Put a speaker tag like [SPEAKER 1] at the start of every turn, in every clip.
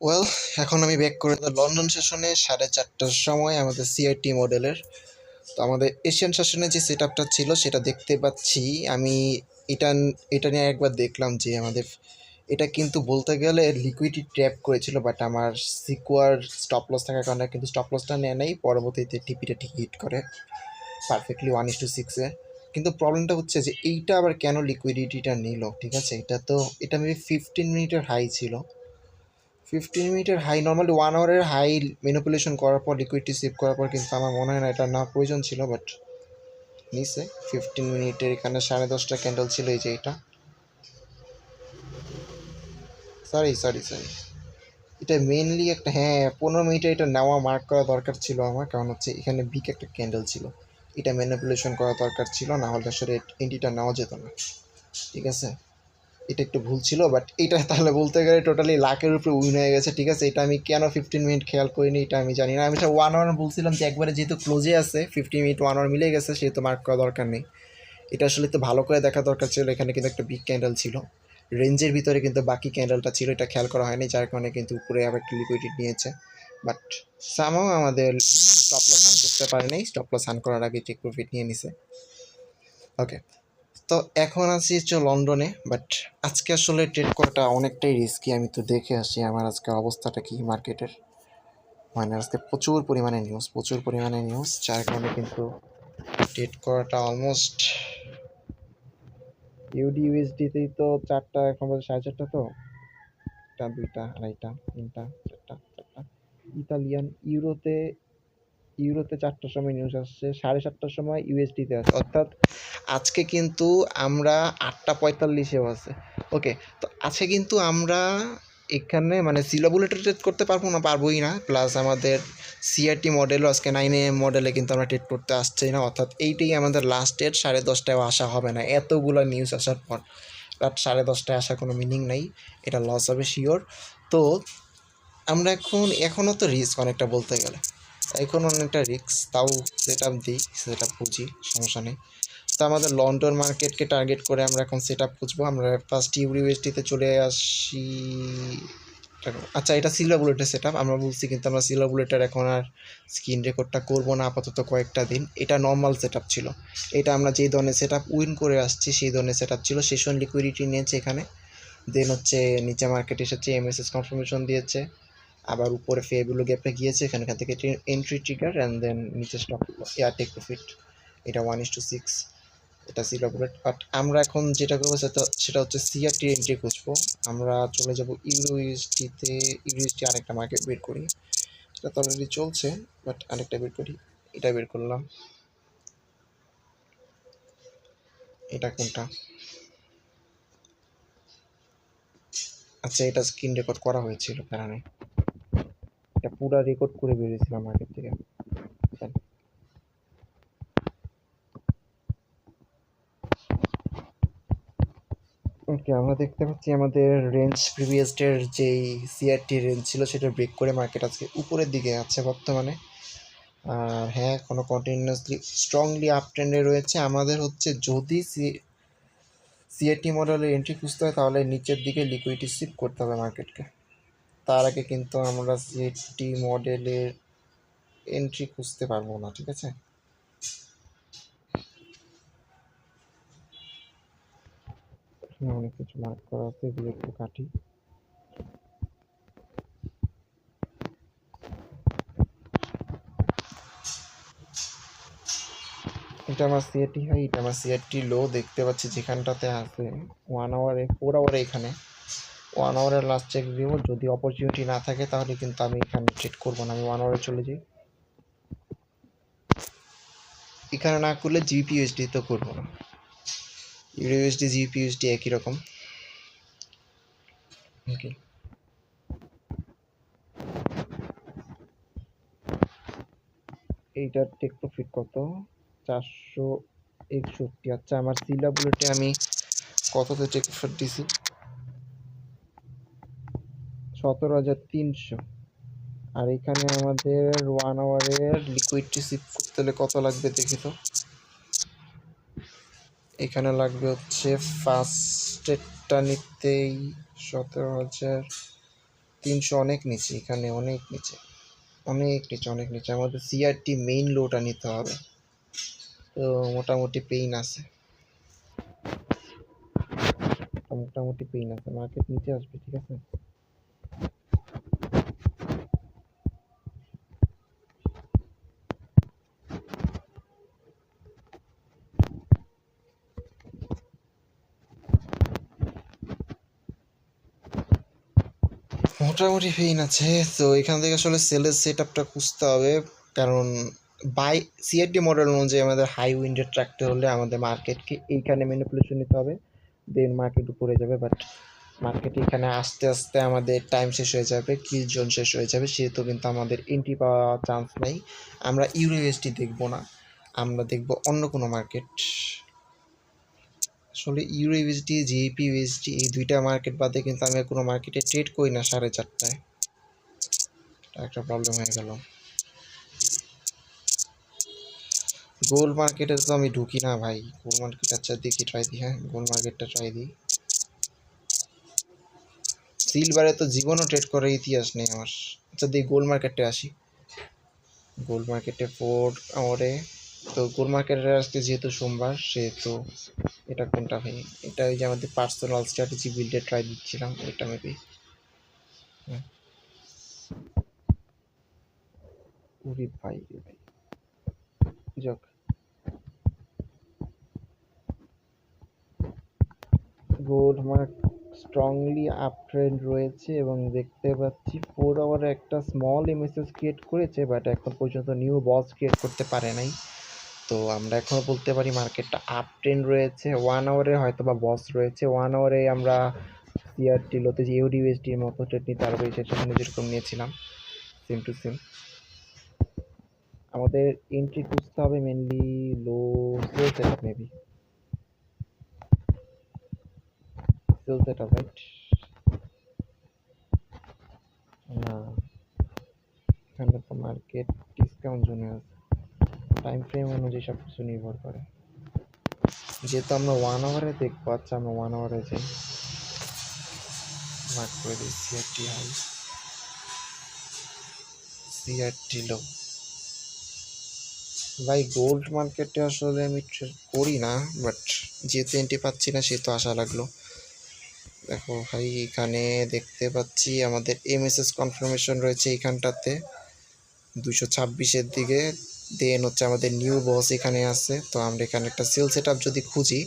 [SPEAKER 1] Well এখন আমি back করে লন্ডন সেশনে সাড়ে চারটার সময় আমাদের সিআইটি মডেলের তো আমাদের এশিয়ান সেশনে যে সেট আপটা ছিল, সেটা দেখতে পাচ্ছি। আমি এটা এটা নিয়ে একবার দেখলাম যে আমাদের, এটা কিন্তু বলতে গেলে লিকুইডি ট্র্যাপ করেছিল বাট আমার সিকুয়ার স্টপ লস থাকার কারণে কিন্তু স্টপ লসটা নেয় নাই। পরবর্তীতে টিপিটা ঠিক হিট করে পারফেক্টলি ওয়ান ইস টু সিক্সে কিন্তু প্রবলেমটা হচ্ছে যে এইটা আবার কেন লিকুইডিটিটা নিল, ঠিক আছে? এটা তো, এটা মেবি ফিফটিন মিনিটের হাই ছিল। ফিফটিন মিনিটের হাই নর্মালি ওয়ান আওয়ারের হাই ম্যানিপুলেশন করার পর লিকুইডটি সেভ করার পর কিন্তু আমার মনে হয় না এটা না প্রয়োজন ছিল বাট নিচে ফিফটিন মিনিটের এখানে সাড়ে দশটা ক্যান্ডেল ছিল এই যে এটা। সরি সরি সরি এটা মেনলি একটা হ্যাঁ পনেরো মিনিটে এটা নেওয়া মার্ক করা দরকার ছিল আমার, কারণ হচ্ছে এখানে বিগ একটা ক্যান্ডেল ছিল। এটা ম্যানিপুলেশন করা দরকার ছিল, না হলে আসলে এন্টিটা নেওয়া যেত না। ঠিক আছে? এটা একটু ভুল ছিল বাট এটা তাহলে বলতে গেলে টোটালি লাখের উপরে উইন হয়ে গেছে, ঠিক আছে? এটা আমি কেন ফিফটিন মিনিট খেয়াল করিনি, এটা আমি জানি না। আমি সেটা ওয়ান ওয়ান বলছিলাম যে একবারে যেহেতু ক্লোজে আছে ফিফটিন মিনিট ওয়ান আওয়ার মিলে গেছে, সেহেতু মার্ক করা দরকার নেই। এটা আসলে তো ভালো করে দেখা দরকার ছিল, এখানে কিন্তু একটা বিগ ক্যান্ডেল ছিল। রেঞ্জের ভিতরে কিন্তু বাকি ক্যান্ডেলটা ছিল, এটা খেয়াল করা হয়নি, যার কারণে কিন্তু উপরে আবার একটু লিকুইডিটি নিয়েছে। বাট সামাও আমাদের স্টপ লস আন করতে পারেনি স্টপ লস আন করার আগে টেক প্রফিট নিয়ে নিছে। ওকে তো এখন আছি হচ্ছে লন্ডনে বাট আজকে আসলে ট্রেড করাটা অনেকটাই রিস্কি আমি তো দেখে আসি আমার আজকে অবস্থাটা কি মার্কেটের মানে আজকে প্রচুর পরিমাণে নিউজ প্রচুর পরিমাণে নিউজ যার কারণে কিন্তু ট্রেড করাটা অলমোস্ট ইউডি ইউএসডিতেই তো চারটা, এখন বলছে সাড়ে চারটা তো। দুইটা, আড়াইটা, তিনটা, চারটা চারটা। ইতালিয়ান ইউরোতে ইউরোতে চারটার সময় নিউজ আসছে, সাড়ে সাতটার সময় ইউএসডিতে আছে অর্থাৎ আজকে কিন্তু আমরা আটটা পঁয়তাল্লিশেও আছে। ওকে তো আজকে কিন্তু আমরা এখানে মানে সিলো বুলেটে ট্রেড করতে পারব না, পারবোই না। প্লাস আমাদের সিআরটি মডেলও আজকে নাইন এম মডেলে কিন্তু আমরা ট্রেড করতে আসছি না। অর্থাৎ এইটাই আমাদের লাস্ট ডেট সাড়ে দশটায়ও আসা হবে না। এতগুলো নিউজ আসার পর। রাত সাড়ে দশটায় আসার কোনো মিনিং নেই। এটা লস হবে শিওর তো আমরা এখন, এখনও তো রিস্ক অনেকটা বলতে গেলে। এখন অনেকটা রিস্ক তাও সেট আপ দিই, সেট আপ বুঝি, সমস্যা নেই। তো আমাদের লন্ডন মার্কেটকে টার্গেট করে আমরা এখন সেট আপ খুঁজবো। আমরা ফার্স্ট ইউরিউএসটিতে চলে আসি আচ্ছা এটা সিলভার বুলেটের সেট আপ আমরা বলছি কিন্তু আমরা সিলভার বুলেটের এখন আর স্ক্রিন রেকর্ডটা করব না আপাতত কয়েকটা দিন। এটা নর্মাল সেট ছিল। এটা আমরা যেই ধরনের সেট উইন করে আসছি, সেই ধরনের সেট ছিল। সেশন লিকুইডিটি নিয়েছে এখানে। দেন হচ্ছে নিচে মার্কেট এসেছে এমএসএস কনফার্মেশন দিয়েছে। আবার উপরে ফেগুলো গ্যাপে গিয়েছে, এখান থেকে এন্ট্রি ট্রিগার অ্যান্ড দেন নিচে স্টপ এয়ার টেক প্রফিট এটা ওয়ান ইস টু সিক্স এটা সিলো বুলেট বাট আমরা এখন যেটা করব সেটা সেটা হচ্ছে সিআরটি এন্ট্রি খুঁজবো। আমরা চলে যাব ইউএসটিতে ইউএসটি আরেকটা মার্কেট বের করি। এটা তো অলরেডি চলছে বাট আরেকটা বের করি। এটা বের করলাম। এটা কোনটা? আচ্ছা এটা স্ক্রিন রেকর্ড করা হয়েছিল কারণে পুরো রেকর্ড করে বেরিয়েছিলাম মার্কেট থেকে। ওকে আমরা দেখতে পাচ্ছি আমাদের রেঞ্জ প্রিভিয়াস ডের যেই সিআরটি রেঞ্জ ছিল, সেটা ব্রেক করে মার্কেট আজকে উপরের দিকে আছে বর্তমানে। আর হ্যাঁ কোনো কন্টিনিউয়াসলি স্ট্রংলি আপ ট্রেন্ডে রয়েছে। আমাদের হচ্ছে যদি সি সিআরটি মডেলের এন্ট্রি খুঁজতে হয়, তাহলে নিচের দিকে লিকুইডিটি শিফট করতে হবে মার্কেটকে তার আগে কিন্তু আমরা সিআরটি মডেলের এন্ট্রি খুঁজতে পারব না, ঠিক আছে? অনেক কিছু মার্ক করা আছে একটু কাটি। এটা আমার সিআরটি হাই এটা আমার সিআরটি লো দেখতে পাচ্ছি, যেখানটাতে আছে। ওয়ান আওয়ারে ফোর আওয়ারে এখানে। ওয়ান আওয়ারের লাস্ট চেক দিব, যদি অপরচুনিটি না থাকে তাহলে কিন্তু আমি এখানে ট্রেড করব না, আমি ওয়ান আওয়ারে চলে যাই। এখানে না করলে জিপিএসডি তো করব না। ইউএসডি জিপিএসডি একই রকম। ওকে এইটার টেক প্রফিট কত? চারশো একষট্টি। আচ্ছা আমার সিলা বুলেটে আমি কততে টেক প্রফিট দিছি? সতেরো হাজার তিনশো। আর এখানে আমাদের ওয়ান আওয়ারের লিকুইড রিসিভ করতে হলে কত লাগবে দেখি তো? এখানে লাগবে হচ্ছে ফার্স্টেরটা নিতেই সতেরো হাজার তিনশো অনেক নিচে, এখানে অনেক নিচে অনেক নিচে অনেক নিচে। আমাদের সিআরটি মেইন লোটা নিতে হবে। তো মোটামুটি পেইন আছে। মোটামুটি পেইন আছে। মার্কেট নিচে আসবে, ঠিক আছে? মোটামুটি পেইন আছে, তো এখান থেকে আসলে সেলের সেট আপটা খুঁজতে হবে। কারণ বাই সিআরডি মডেল অনুযায়ী আমাদের হাই উইন্ডেড ট্রাকতে হলে আমাদের মার্কেটকে এইখানে ম্যানিপুলেশন নিতে হবে। দেন মার্কেট উপরে যাবে বাট মার্কেট এখানে আস্তে আস্তে আমাদের টাইম শেষ হয়ে যাবে কিল জোন শেষ হয়ে যাবে, সেহেতু কিন্তু আমাদের এন্ট্রি পাওয়া চান্স নেই। আমরা ইউরোএসটি দেখব না, আমরা দেখব অন্য কোনো মার্কেট আসলে ইউরো ইউএসডি জিপি ইউএসডি এই দুইটা মার্কেট বাদে কিন্তু আমি কোনো মার্কেটে ট্রেড করি না সাড়ে চারটায়। একটা প্রবলেম হয়ে গেল। গোল্ড মার্কেটে তো আমি ঢুকি না ভাই। গোল্ড মার্কেট আচ্ছা দেখি ট্রাই দিই হ্যাঁ গোল্ড মার্কেটটা ট্রাই দিই সিলভারে তো জীবনও ট্রেড করার ইতিহাস নেই আমার। আচ্ছা দেখি গোল্ড মার্কেটে আসি। গোল্ড মার্কেটে ফোর আমরে তো গোল্ড মার্কেটের আজকে যেহেতু সোমবার, সেহেতু এটা কোনটা ভাই এটা ওই যে আমাদের পার্সোনাল স্ট্র্যাটেজি বিল্ডে ট্রাই দিচ্ছিলাম এটা মেবি স্ট্রংলি আপ ট্রেন্ড রয়েছে এবং দেখতে পাচ্ছি ফোর আওয়ারে একটা স্মল এমএসএস ক্রিয়েট করেছে বাট এখন পর্যন্ত নিউ বস ক্রিয়েট করতে পারে নাই। তো আমরা এখনও বলতে পারি মার্কেটটা আপ ট্রেন্ড রয়েছে। ওয়ান আওয়ারে হয়তো বা বস রয়েছে। ওয়ান আওয়ারে আমরা সিআরটি লোতে যে ইউডিউএসডির মতো ট্রেড নিতে পারব এই সেখানে যেরকম নিয়েছিলাম সেম টু সেম আমাদের এন্ট্রি খুঁজতে হবে mainly low sell set up maybe sell set up right না। এখানে তো মার্কেট ডিসকাউন্ট জোনে আছে। টাইম ফ্রেম অনুযায়ী সব কিছু নির্ভর করে। যেহেতু আমরা ওয়ান আওয়ারে দেখব আচ্ছা আমরা ওয়ান আওয়ারে যাই। মার্ক করে দিই সিআরটি হাই সিআরটি লো ভাই গোল্ড মার্কেটে আসলে আমি করি না বাট যেহেতু এন্ট্রি পাচ্ছি না, সেহেতু আশা লাগল। দেখো ভাই, এখানে দেখতে পাচ্ছি আমাদের এমএসএস কনফার্মেশন রয়েছে এইখানটাতে দুশো ছাব্বিশের দিকে দেন হচ্ছে আমাদের নিউ বস এখানে আছে। তো আমরা এখানে একটা সেল সেট যদি খুঁজি,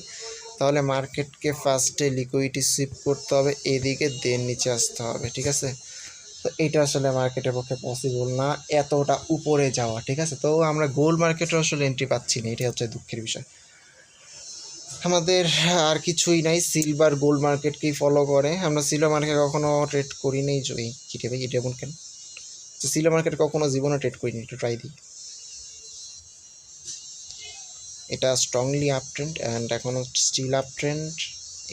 [SPEAKER 1] তাহলে মার্কেটকে ফার্স্টে লিকুইডিটি সুইপ করতে হবে, এদিকে দেন নিচে আসতে হবে, ঠিক আছে? তো এটা আসলে মার্কেটের পক্ষে পসিবল না, এতটা উপরে যাওয়া, ঠিক আছে? তো আমরা গোল্ড মার্কেটে আসলে এন্ট্রি পাচ্ছি না এটা হচ্ছে দুঃখের বিষয়। আমাদের আর কিছুই নাই সিলভার গোল্ড মার্কেটকেই ফলো করে। আমরা সিলভার মার্কেট কখনো ট্রেড করি নেই এই কিটে ভাই, এটা এমন কেন? সিলভার মার্কেট কখনো জীবনে ট্রেড করিনি, একটু ট্রাই দিই এটা স্ট্রংলি আপ ট্রেন্ড অ্যান্ড এখনও স্টিল আপ ট্রেন্ড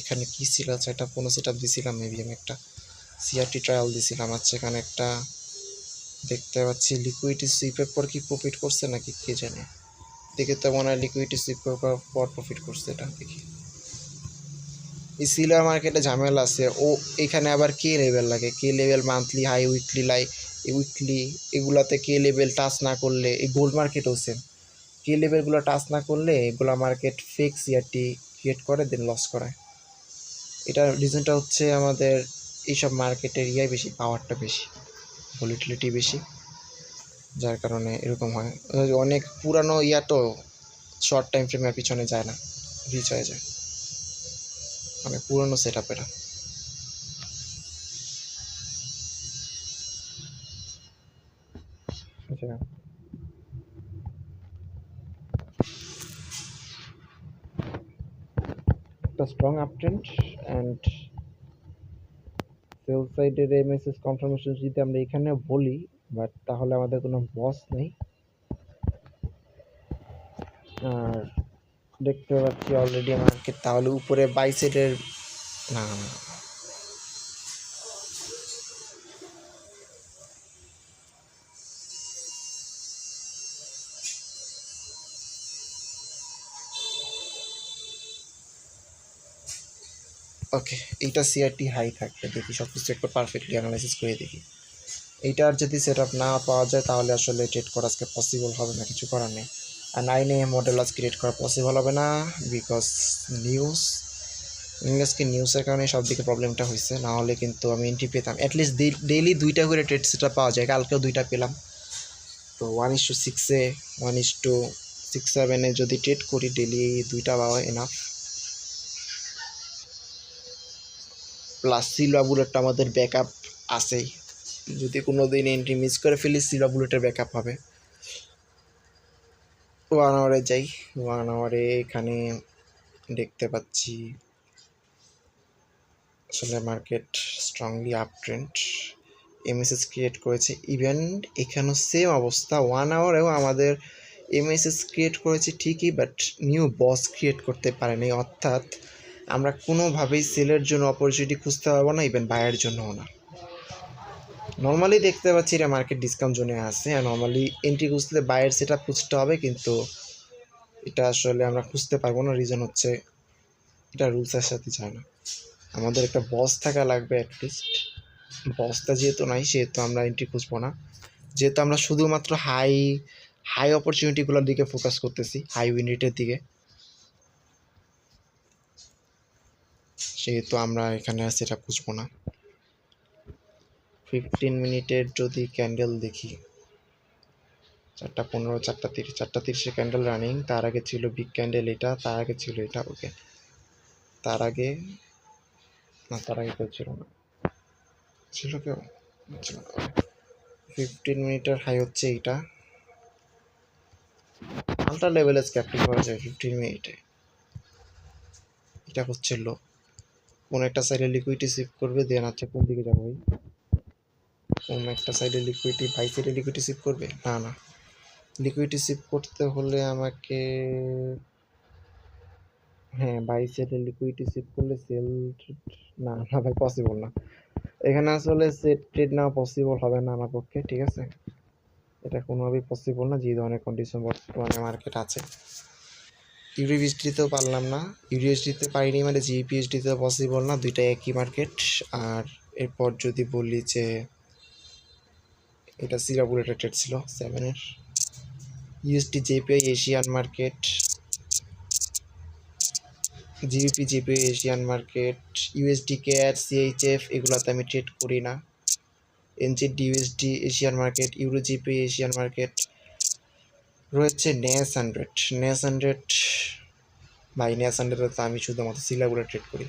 [SPEAKER 1] এখানে কী ছিল? আচ্ছা এটা কোনো সেট আপ দিছিলাম মেবি আমি একটা সিআরটি ট্রায়াল দিছিলাম। আচ্ছা এখানে একটা দেখতে পাচ্ছি লিকুইডিটি সুইপের পর কি প্রফিট করছে নাকি কে জানে? দেখে তো মনে হয় লিকুইডিটি সুইপের পর প্রফিট করছে এটা দেখি। এই সিলার মার্কেটে ঝামেলা আছে। ও এখানে আবার কে লেভেল লাগে? Key level monthly high weekly low weekly এগুলাতে কে লেভেল টাচ না করলে এই গোল্ড মার্কেটও সেম কে লেভেলগুলো টাচ না করলে এগুলো মার্কেট ফিক্স ইয়ারটি ক্রিয়েট করে দেন লস করায় এটার রিজনটা হচ্ছে আমাদের এইসব মার্কেটের ইয়াই বেশি পাওয়ারটা বেশি ভলিটিলিটি বেশি। যার কারণে এরকম হয়। অনেক পুরানো ইয়া তো শর্ট টাইম ফ্রেমের পিছনে যায় না রিচ হয়ে যায়। মানে পুরনো সেট আপ এটা আচ্ছা। একটা uptrend and সেল সাইডের এমএসএস কনফার্মেশন যদি আমরা এখানে বলি বাট তাহলে আমাদের কোনো বস নেই। আর দেখতে পাচ্ছি অলরেডি মার্কেট তাহলে উপরে বাই সাইডের না ওকে এইটা সিআরটি হাই থাকবে, দেখি সব কিছু একবার পারফেক্টলি অ্যানালাইসিস করে দেখি। এইটার যদি সেট না পাওয়া যায়, তাহলে আসলে ট্রেড করা আজকে পসিবল হবে না, কিছু করার নেই। আর নাইনে মডেল আজ ক্রিয়েট করা পসিবল হবে না বিকজ নিউজ আজকে নিউজের কারণে সব দিকে প্রবলেমটা হয়েছে না হলে কিন্তু আমি এন্ট্রি পেতাম। অ্যাটলিস্ট ডেইলি দুইটা করে ট্রেড সেটা পাওয়া যায়, কালকেও দুইটা পেলাম। তো ওয়ান ইস টু সিক্সে ওয়ান ইস টু সিক্স সেভেনে যদি ট্রেড করি ডেলি দুইটা পাওয়া এনাফ প্লাস সিলভা বুলেটটা আমাদের ব্যাকআপ আছেই। যদি কোনো দিন এন্ট্রি মিস করে ফেলি সিলভা বুলেটের ব্যাকআপ হবে। ওয়ান আওয়ারে যাই। ওয়ান আওয়ারে এখানে দেখতে পাচ্ছি আসলে market strongly up trend MSS create করেছে। ইভেন এখানেও সেম অবস্থা। ওয়ান আওয়ারেও আমাদের এমএসএস ক্রিয়েট করেছে ঠিকই বাট নিউ বস ক্রিয়েট করতে পারেনি। অর্থাৎ আমরা কোনোভাবেই সেলের জন্য অপরচুনিটি খুঁজতে পারব না ইভেন বায়ের জন্যও না। নর্মালি দেখতে পাচ্ছি এটা মার্কেট ডিসকাউন্ট জোনে আছে, আর নর্মালি এন্ট্রি খুঁজলে বায়ের সেটা খুঁজতে হবে, কিন্তু এটা আসলে আমরা খুঁজতে পারব না। রিজন হচ্ছে এটা রুলসের সাথে যায় না। আমাদের একটা বস থাকা লাগবে অ্যাটলিস্ট বসটা যেহেতু নাই, সেহেতু আমরা এন্ট্রি খুঁজবো না। যেহেতু আমরা শুধুমাত্র হাই হাই অপরচুনিটিগুলোর দিকে ফোকাস করতেছি হাই উইন রেটের দিকে। সেহেতু আমরা এখানে সেটা খুঁজবো না। ফিফটিন মিনিটের যদি ক্যান্ডেল দেখি, চারটা পনেরো, চারটা তিরিশ, চারটা তিরিশে ক্যান্ডেল রানিং তার আগে ছিল বিগ ক্যান্ডেল এটা, তার আগে ছিল এটা, ওকে। তার আগে, না, তার আগে কেউ ছিল না। ছিল কেউ? ফিফটিন মিনিটের হাই হচ্ছে এইটা। আলট্রা লেভেলের ক্যাপ্টিং করা যায় ফিফটিন মিনিটে। এটা হচ্ছে লো কোন একটা সাইডে লিকুইডিটি সিভ করবে দেন আছে কোন দিকে যাব ভাই? কোন একটা সাইডে লিকুইডিটি বাই সাইডে লিকুইডিটি সিভ করবে? না না। লিকুইডিটি সিভ করতে হলে আমাকে হ্যাঁ বাই সাইডে লিকুইডিটি সিভ করলে সেল না না ভাই পসিবল না। এখানে আসলে সেট ট্রেড নেওয়া পসিবল হবে না আমার পক্ষে, ঠিক আছে? এটা কোনোভাবেই পসিবল না যে ধরনের কন্ডিশন বর্তমানে মার্কেট আছে। ইউরিভিএসডিতেও পারলাম না। ইউরিএসডিতে পারিনি মানে জিপিএসডিতেও পসিবল না দুইটা একই মার্কেট আর এরপর যদি বলি যে এটা সিরা বুলেটের ট্রেড ছিল সেভেনের USD JPY Asian market GBP JPY Asian market USD CAD CHF এগুলোতে আমি ট্রেড করি না। NZD USD Asian market euro GP Asian market রয়েছে Nas hundred. Nas hundred buy Nas হান্ড্রেডে তো আমি শুধুমাত্র সিলাগুলো ট্রেড করি।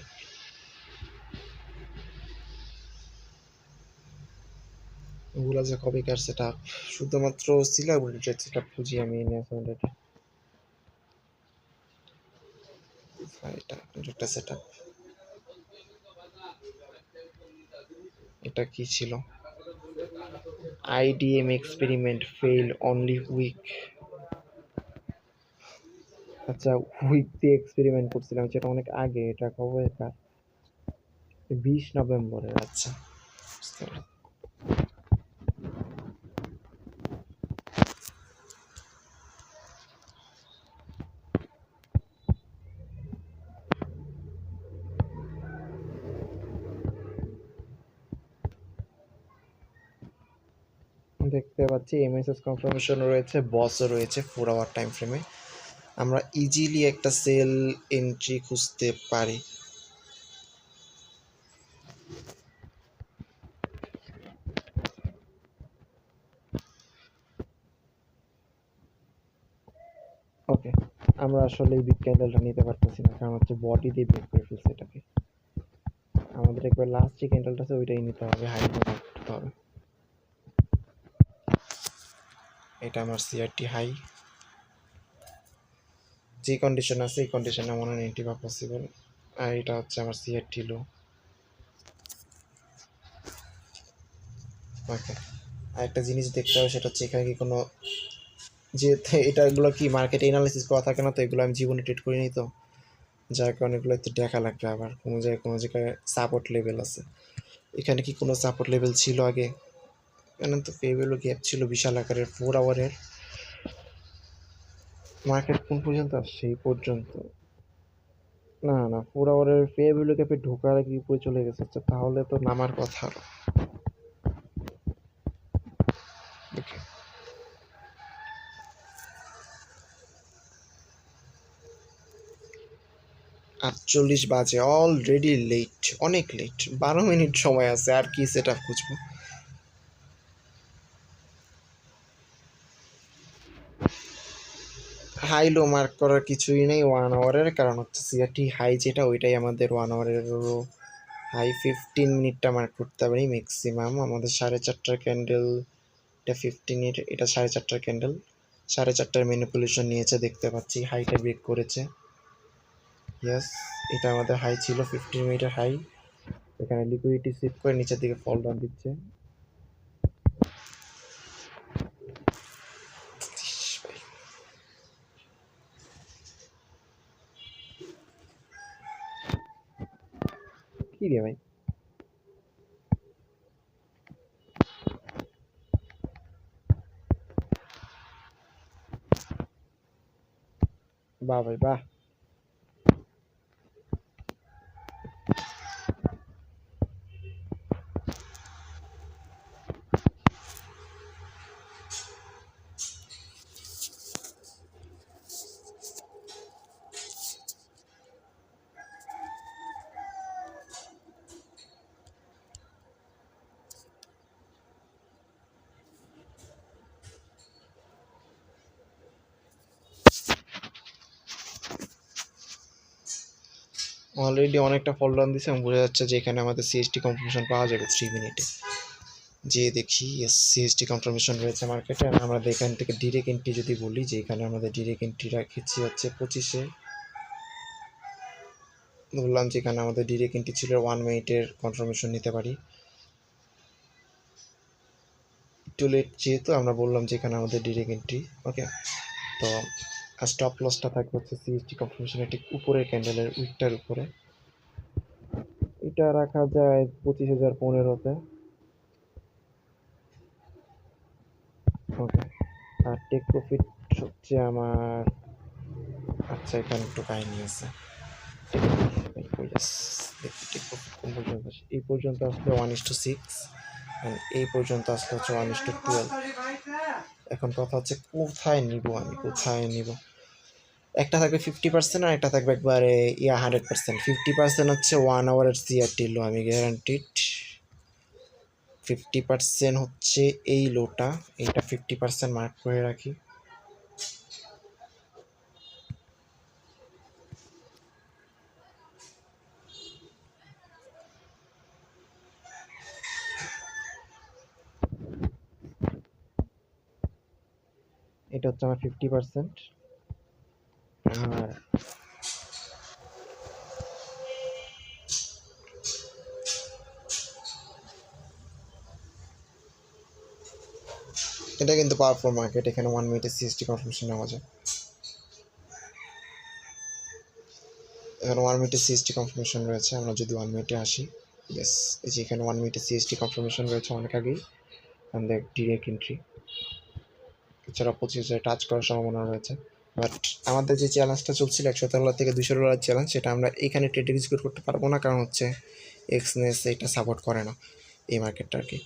[SPEAKER 1] ওগুলো যে কবেকার সেট আপ শুধুমাত্র সিলাগুলো ট্রেড সেট আপ খুঁজি আমি নেস হান্ড্রেডে। এটা সেট আপ এটা কি ছিল? IDM experiment fail only week আচ্ছা দিয়ে এক্সপেরিমেন্ট করছিলাম যেটা অনেক আগে, এটা কবে কার বিশ নভেম্বরের আচ্ছা। দেখতে পাচ্ছি এমএসএস কনফার্মেশন রয়েছে বসও রয়েছে ফোর আওয়ার টাইম ফ্রেমে আমরা ইজিলি একটা সেল এন্ট্রি খুঁজতে পারি। ওকে আমরা আসলে এই বিগ ক্যান্ডেলটা নিতে পারতেছি না কারণ হচ্ছে বডি দিয়ে ব্রেক করে ফেলছে এটাকে। আমাদের একবার লাস্ট যে ক্যান্ডেলটা আছে ওইটাই নিতে হবে হাই করতে হবে। এটা আমার সিআরটি হাই যে কন্ডিশন আছে, এই কন্ডিশনে মনে হয় বা পসিবল আর এটা হচ্ছে আমার সিআরটি লো ওকে আর একটা জিনিস দেখতে হবে, সেটা হচ্ছে এখানে কি কোনো যে এটাগুলো কি মার্কেট এনালিসিস করা থাকে না তো? এগুলো আমি জীবনে ট্রেড করিনি তো। যার কারণে এগুলো একটু দেখা লাগবে আবার। কোনো জায়গায় কোনো জায়গায় সাপোর্ট লেভেল আছে। এখানে কি কোনো সাপোর্ট লেভেল ছিল আগে? এখানে তো ফেভেলও গ্যাপ ছিল বিশাল আকারের ফোর আওয়ারের মার্কেট কোন পর্যন্ত আসছে? এই পর্যন্ত। না না ফোর আওয়ারের পে ক্যাপে ঢোকার আগে উপরে চলে গেছে? আচ্ছা তাহলে তো নামার কথা। আটচল্লিশ বাজে অলরেডি লেট অনেক লেট বারো মিনিট সময় আছে, আর কি সেট আপ খুঁজবো? হাই লো মার্ক করার কিছুই নেই ওয়ান আওয়ারের কারণ হচ্ছে সিআরটি হাই যেটা, ওইটাই আমাদের ওয়ান আওয়ারের হাই ফিফটিন মিনিটটা মার্ক করতে পারি ম্যাক্সিমাম আমাদের সাড়ে চারটার ক্যান্ডেল এটা ফিফটিনের এটা সাড়ে চারটার ক্যান্ডেল সাড়ে চারটার ম্যানিপুলেশন নিয়েছে, দেখতে পাচ্ছি। হাইটা ব্রেক করেছে। ইয়াস এটা আমাদের হাই ছিল ফিফটিন মিনিটের হাই এখানে লিকুইডিটি সিপ করে নিচের দিকে ফল ডাউন দিচ্ছে। কি রে ভাই বাহ ভাই অলরেডি অনেকটা ফল ডাউন দিছে এবং বোঝা যাচ্ছে যে এখানে আমাদের সিএসটি কনফার্মেশন পাওয়া যাবে থ্রি মিনিটে যে দেখি এস সিএসটি কনফার্মেশন রয়েছে মার্কেটে আর আমরা এখান থেকে ডিরেক্ট এন্ট্রি যদি বলি, যে এখানে আমাদের ডিরেক্ট এন্ট্রি রাখেছি হচ্ছে পঁচিশে। বললাম যে এখানে আমাদের ডিরেক্ট এন্ট্রি ছিল ওয়ান মিনিটের কনফার্মেশন নিতে পারি। একটু লেট যেহেতু, আমরা বললাম যে এখানে আমাদের ডিরেক্ট এন্ট্রি ওকে তো স্টপ লসটা থাকবে হচ্ছে সিএসটি কনফার্মেশনের ঠিক উপরের ক্যান্ডেলের উইকটার উপরে। এটা রাখা যায় পঁচিশ হাজার পনেরোতে। ওকে আর টেক প্রফিট হচ্ছে আমার আচ্ছা এখানে একটু কাহিনী আছে। এই পর্যন্ত আসলে ওয়ান ইস টু সিক্স এই পর্যন্ত আসলে হচ্ছে ওয়ান ইস টু টুয়েলভ এখন কথা হচ্ছে কোথায় নিব আমি? কোথায় নিব? একটা থাকবে ফিফটি পার্সেন্ট আর একটা থাকবে একবারে, yeah hundred percent fifty percent হচ্ছে ওয়ান আওয়ারের সিআরটি লো আমি গ্যারান্টিড ফিফটি পার্সেন্ট হচ্ছে এই লোটা এইটা ফিফটি পার্সেন্ট মার্ক করে রাখি। এটা হচ্ছে আমার ফিফটি পার্সেন্ট এটা কিন্তু পাওয়ারফুল মার্কেট এখানে ওয়ান মিনিটের সিএসটি কনফার্মেশন নেওয়া যায়। এখানে ওয়ান মিনিটের সিএসটি কনফার্মেশন রয়েছে, আমরা যদি ওয়ান মিনিটে আসি ইয়েস এই যে এখানে ওয়ান মিনিটের সিএসটি কনফার্মেশন রয়েছে অনেক আগেই আমাদের ডিরেক্ট এন্ট্রি এছাড়া পঁচিশ হাজার টাচ করার সম্ভাবনা রয়েছে। বাট আমাদের যে চ্যালেঞ্জটা চলছিল একশো ডলার থেকে দুশো ডলার চ্যালেঞ্জ সেটা আমরা এখানে ট্রেড এক্সিকিউট করতে পারব না, কারণ হচ্ছে এক্সনেস এটা সাপোর্ট করে না এই মার্কেটটা আর কি।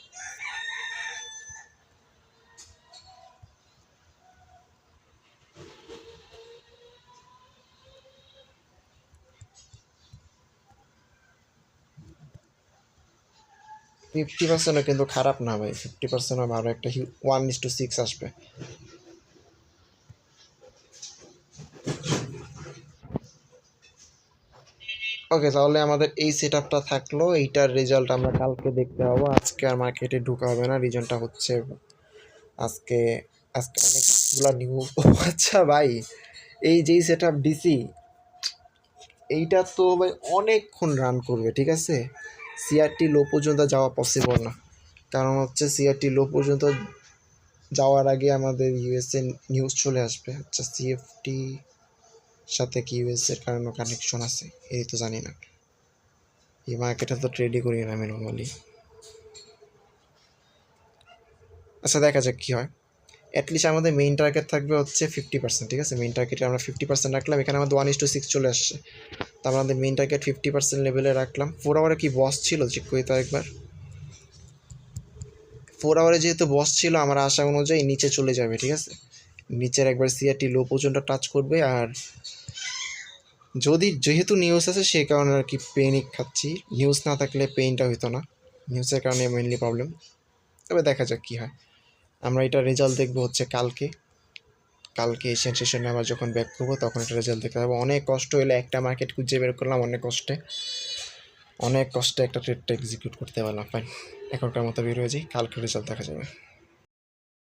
[SPEAKER 1] ফিফটি পার্সেন্টও কিন্তু খারাপ না ভাই, ফিফটি পার্সেন্টও ভালো একটা ওয়ান ইস টু সিক্স আসবে। ওকে তাহলে আমাদের এই সেট আপটা থাকল, এইটার রেজাল্ট আমরা কালকে দেখতে পাবো। আজকে আর মার্কেটে ঢুকা হবে না রিজনটা হচ্ছে আজকে আজকে অনেকগুলো নিউ আচ্ছা ভাই, এই যেই সেট আপ ডিসি এইটা তো ভাই অনেকক্ষণ রান করবে, ঠিক আছে? সিআরটি লো পর্যন্ত যাওয়া পসিবল না। কারণ হচ্ছে সিআরটি লো পর্যন্ত যাওয়ার আগে আমাদের ইউএসএ নিউজ চলে আসবে। আচ্ছা সিএফটি সাথে কি ইউএস এর কারণে কানেকশন আছে? এই তো জানি না। এই মার্কেটে তো ট্রেডই করি না আমি নর্মালি আচ্ছা দেখা যাক কী হয়। অ্যাটলিস্ট আমাদের মেইন টার্গেট থাকবে হচ্ছে ফিফটি পার্সেন্ট ঠিক আছে? মেইন টার্গেটে আমরা ফিফটি পার্সেন্ট রাখলাম, এখানে আমাদের ওয়ান ইস টু সিক্স চলে আসছে।
[SPEAKER 2] তো আমাদের মেইন টার্গেট ফিফটি পার্সেন্ট লেভেলে রাখলাম। ফোর আওয়ারে কি বস ছিল? চেক করি তো একবার ফোর আওয়ারে যেহেতু বস ছিল, আমার আশা অনুযায়ী নিচে চলে যাবে, ঠিক আছে? নিচের একবার সিআরটি লো পর্যন্ত টাচ করবে, আর যদি যেহেতু নিউজ আছে সেই কারণে আর কি পেনিক খাচ্ছি। নিউজ না থাকলে পেইনটা হইতো না। নিউজের কারণে মেনলি প্রবলেম তবে দেখা যাক কী হয়। আমরা এটা রেজাল্ট দেখব হচ্ছে কালকে। কালকে এশিয়ান সেশনে আমরা যখন ব্যাক করব, তখন এটা রেজাল্ট দেখতে পাবো। অনেক কষ্ট হলে একটা মার্কেট খুঁজে বের করলাম অনেক কষ্টে। অনেক কষ্টে একটা ট্রেডটা এক্সিকিউট করতে পারলাম। ফাইন এখনকার মতো বের হয়ে যাই। কালকে রেজাল্ট দেখা যাবে।